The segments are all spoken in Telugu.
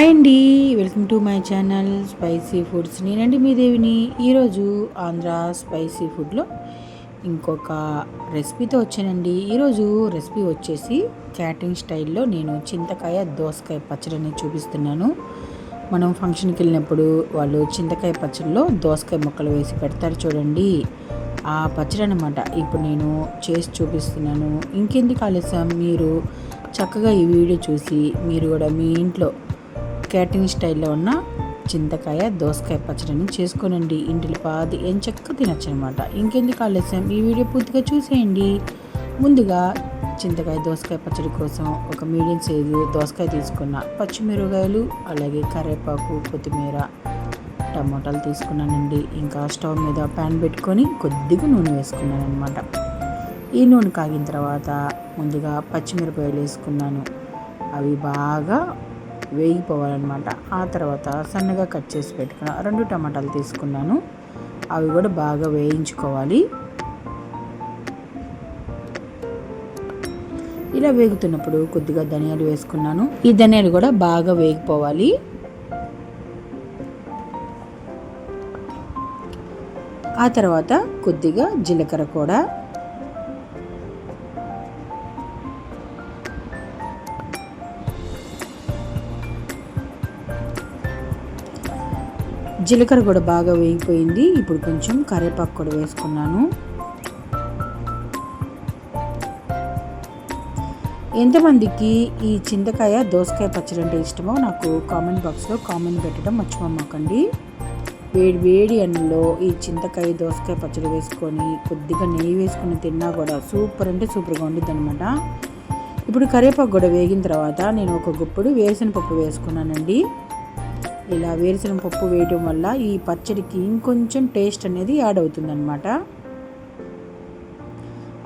హాయ్ అండి. Welcome to my channel spicy foods. నేనండి మీ దేవిని. ఈరోజు ఆంధ్ర స్పైసీ ఫుడ్లో ఇంకొక రెసిపీతో వచ్చానండి. ఈరోజు రెసిపీ వచ్చేసి క్యాటరింగ్ స్టైల్లో నేను చింతకాయ దోసకాయ పచ్చడిని చూపిస్తున్నాను. మనం ఫంక్షన్కి వెళ్ళినప్పుడు వాళ్ళు చింతకాయ పచ్చడిలో దోసకాయ ముక్కలు వేసి పెడతారు చూడండి. ఆ పచ్చడి అనమాట ఇప్పుడు నేను చేసి చూపిస్తున్నాను. ఇంకెందుకు ఆలస్యం? మీరు చక్కగా ఈ వీడియో చూసి మీరు కూడా మీ ఇంట్లో క్యాటరింగ్ స్టైల్లో ఉన్న చింతకాయ దోసకాయ పచ్చడిని చేసుకోనండి. ఇంటిలో పాది ఏం చక్క తినచ్చు అనమాట ఇంకెందుకు ఆలస్యం? ఈ వీడియో పూర్తిగా చూసేయండి. ముందుగా చింతకాయ దోసకాయ పచ్చడి కోసం ఒక మీడియం సైజు దోసకాయ తీసుకున్న పచ్చిమిరపకాయలు అలాగే కరివేపాకు కొత్తిమీర టమాటాలు తీసుకున్నానండి. ఇంకా స్టవ్ మీద ప్యాన్ పెట్టుకొని కొద్దిగా నూనె వేసుకున్నాను అనమాట ఈ నూనె కాగిన తర్వాత ముందుగా పచ్చిమిరపకాయలు వేసుకున్నాను. అవి బాగా వేగిపోవాలన్నమాట. ఆ తర్వాత సన్నగా కట్ చేసి పెట్టుకున్న రెండు టమాటాలు తీసుకున్నాను. అవి కూడా బాగా వేయించుకోవాలి. ఇలా వేగుతున్నప్పుడు కొద్దిగా ధనియాలు వేసుకున్నాను. ఈ ధనియాలు కూడా బాగా వేగిపోవాలి. ఆ తర్వాత కొద్దిగా జీలకర్ర కూడా జీలకర్ర కూడా బాగా వేగిపోయింది. ఇప్పుడు కొంచెం కరివేపాకు కూడా వేసుకున్నాను. ఎంతమందికి ఈ చింతకాయ దోసకాయ పచ్చడి అంటే ఇష్టమో నాకు కామెంట్ బాక్స్లో కామెంట్ పెట్టడం మర్చిపోమాకండి. వేడి వేడి అన్నంలో ఈ చింతకాయ దోసకాయ పచ్చడి వేసుకొని కొద్దిగా నెయ్యి వేసుకొని తిన్నా కూడా సూపర్ అంటే సూపర్గా ఉండిద్ది అనమాట ఇప్పుడు కరివేపాకు కూడా వేగిన తర్వాత నేను ఒక గుప్పుడు వేసిన పప్పు వేసుకున్నానండి. ఇలా వేరుశనగ పప్పు వేయడం వల్ల ఈ పచ్చడికి ఇంకొంచెం టేస్ట్ అనేది యాడ్ అవుతుందన్నమాట.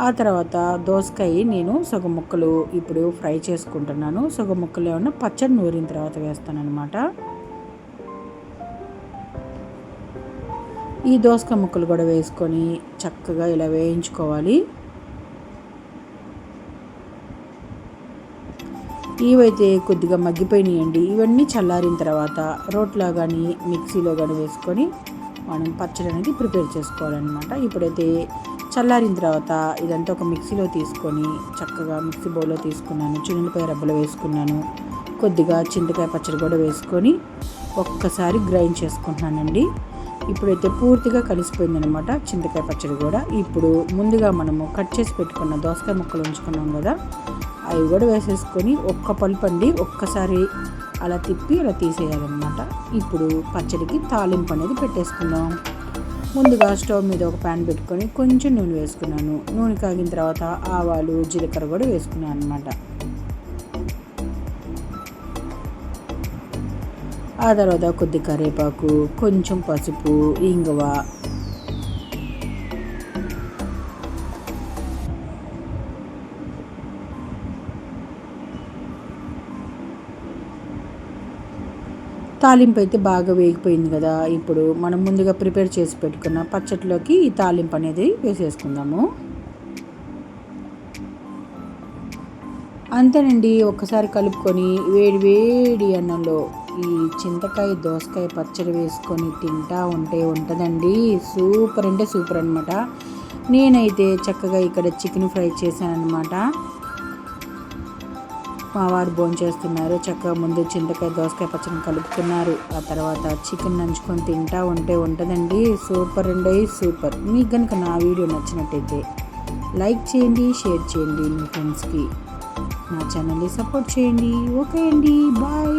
ఆ తర్వాత దోసకాయ నేను సగం ముక్కలు ఇప్పుడు ఫ్రై చేసుకుంటున్నాను. సగం ముక్కలు ఏమన్నా పచ్చడి నూరిన తర్వాత వేస్తాను అనమాట ఈ దోసకాయ ముక్కలు కూడా వేసుకొని చక్కగా ఇలా వేయించుకోవాలి. ఇవైతే కొద్దిగా మగ్గిపోయినాయండి. ఇవన్నీ చల్లారిన తర్వాత రోట్లో కానీ మిక్సీలో కానీ వేసుకొని మనం పచ్చడి అనేది ప్రిపేర్ చేసుకోవాలన్నమాట. ఇప్పుడైతే చల్లారిన తర్వాత ఇదంతా ఒక మిక్సీలో తీసుకొని చక్కగా మిక్సీ బౌల్లో తీసుకున్నాను. చిన్నపాయ రబ్బలు వేసుకున్నాను. కొద్దిగా చింతకాయ పచ్చడి కూడా వేసుకొని ఒక్కసారి గ్రైండ్ చేసుకుంటున్నానండి. ఇప్పుడైతే పూర్తిగా కలిసిపోయిందనమాట చింతకాయ పచ్చడి కూడా. ఇప్పుడు ముందుగా మనము కట్ చేసి పెట్టుకున్న దోసకాయ ముక్కలు ఉంచుకున్నాం కదా అవి కూడా వేసేసుకొని ఒక్క పలుపండి ఒక్కసారి అలా తిప్పి అలా తీసేయాలన్నమాట. ఇప్పుడు పచ్చడికి తాలింపు అనేది పెట్టేసుకుందాం. ముందుగా స్టవ్ మీద ఒక ప్యాన్ పెట్టుకొని కొంచెం నూనె వేసుకున్నాను. నూనె కాగిన తర్వాత ఆవాలు జీలకర్ర కూడా వేసుకున్నాను అనమాట ఆ తర్వాత కొద్ది కరివేపాకు కొంచెం పసుపు ఇంగువ తాలింపు అయితే బాగా వేగిపోయింది కదా. ఇప్పుడు మనం ముందుగా ప్రిపేర్ చేసి పెట్టుకున్న పచ్చట్లోకి ఈ తాలింపు అనేది వేసేసుకుందాము. అంతేనండి ఒక్కసారి కలుపుకొని వేడి వేడి అన్నంలో ఈ చింతకాయ దోసకాయ పచ్చడి వేసుకొని తింటా ఉంటే ఉంటుందండి. సూపర్ అంటే సూపర్ అనమాట నేనైతే చక్కగా ఇక్కడ చికెన్ ఫ్రై చేశాను మావారు భోంచేస్తున్నారు చక్కగా ముందు చింతకాయ దోసకాయ పచ్చడి కలుపుకున్నారు ఆ తర్వాత చికెన్ నంచుకొని తింటా ఉంటే ఉంటుందండి. సూపర్ అండి సూపర్. మీకు కనుక నా వీడియో నచ్చినట్టయితే లైక్ చేయండి షేర్ చేయండి మీ ఫ్రెండ్స్కి. నా ఛానల్ని సపోర్ట్ చేయండి. ఓకే అండి బాయ్.